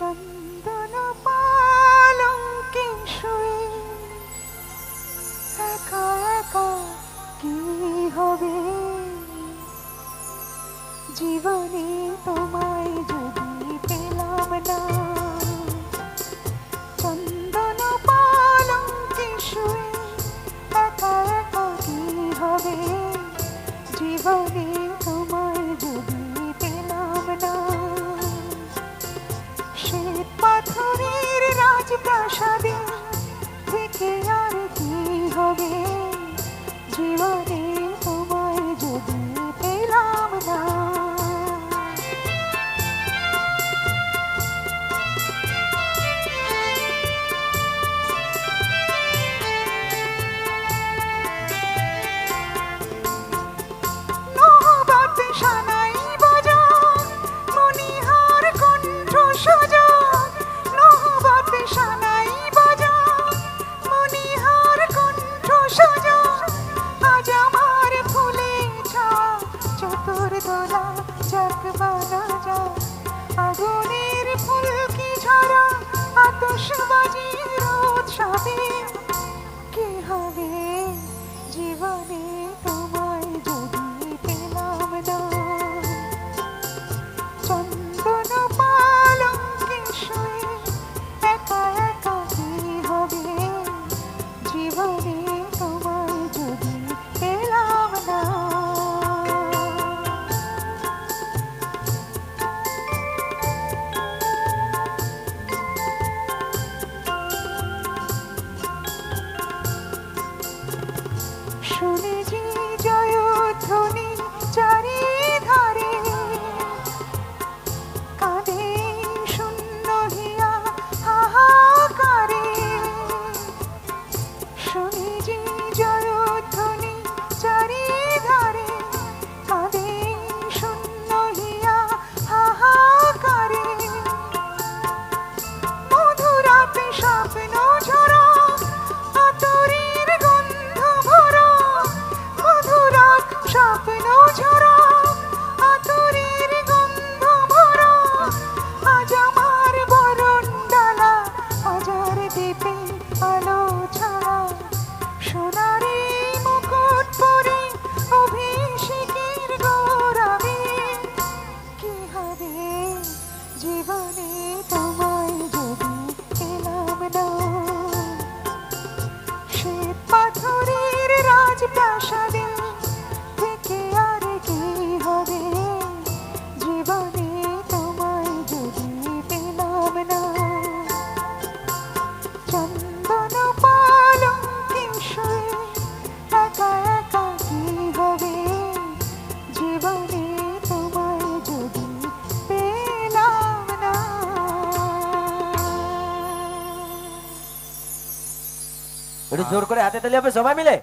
চন্দন পালঙ্কে শুয়ে কি হবে? জীবনে তোমায় যদি পেলাম না চন্দন পালঙ্কে শুয়ে একা কি হবে? জীবনে পাথরের রাজপ্রাসাদে। তোলা যাক মানা যাক আগুনের ফুলকি ঝরা? আতসবাজির উৎসবে much. জীবনে তোমায় যদি পেলাম না সে পাথরের রাজপ্রাসাদে একটু জোর করে হাতে তাহলে হবে সবাই মিলে